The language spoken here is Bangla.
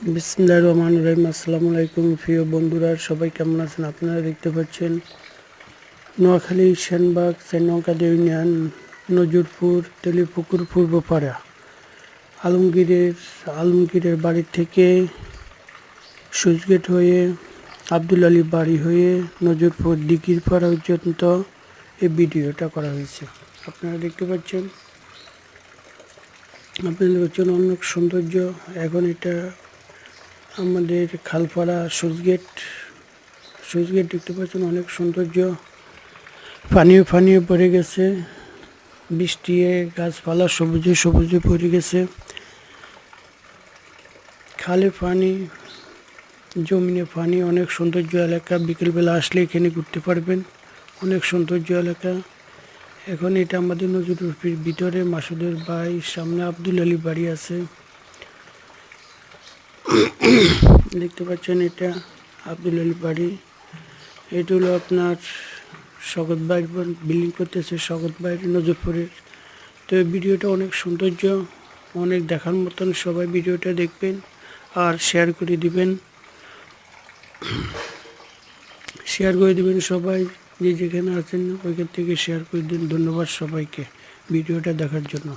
বিসমুল্লাহ রহমান রহিম। আসসালামু আলাইকুম প্রিয় বন্ধুরা, সবাই কেমন আছেন? আপনারা দেখতে পাচ্ছেন নোয়াখালী, সেনবাগ সেনকাদ ইউনিয়ন, নজরপুর, তেলিপুকুর, পূর্বপাড়া। আলমগীরের আলমগীরের বাড়ি থেকে সুইচগেট হয়ে, আব্দুল আলী বাড়ি হয়ে নজরপুর দিঘির পাড়া পর্যন্ত এই ভিডিওটা করা হয়েছে। আপনারা দেখতে পাচ্ছেন, আপনাদের হচ্ছেন অনেক সৌন্দর্য। এখন এটা আমাদের খালপাড়া সুইচগেট সুইচগেট দেখতে পাচ্ছেন অনেক সৌন্দর্য। পানিও ফানিও পড়ে গেছে। বৃষ্টি, গাছপালা সবুজে সবুজে পড়ে গেছে। খালে পানি, জমিনে পানি, অনেক সৌন্দর্য এলাকা। বিকেলবেলা আসলে এখানে ঘুরতে পারবেন। অনেক সৌন্দর্য এলাকা। এখন এটা আমাদের নজরুল ভিতরে। মাসুদের ভাই সামনে আব্দুল আলী বাড়ি আছে। দেখতে পাচ্ছেন এটা আব্দুল আলী বাড়ি। এটা হলো আপনার শগত ভাই বিল্ডিং করতেছে শগত ভাই নজরপুরের। তো ভিডিওটা অনেক সৌন্দর্য, অনেক দেখার মতন সবাই ভিডিওটা দেখবেন আর শেয়ার করে দিবেন। শেয়ার করে দিবেন সবাই, যে যেখানে আছেন ওইখান থেকে শেয়ার করে দিন। ধন্যবাদ সবাইকে ভিডিওটা দেখার জন্য।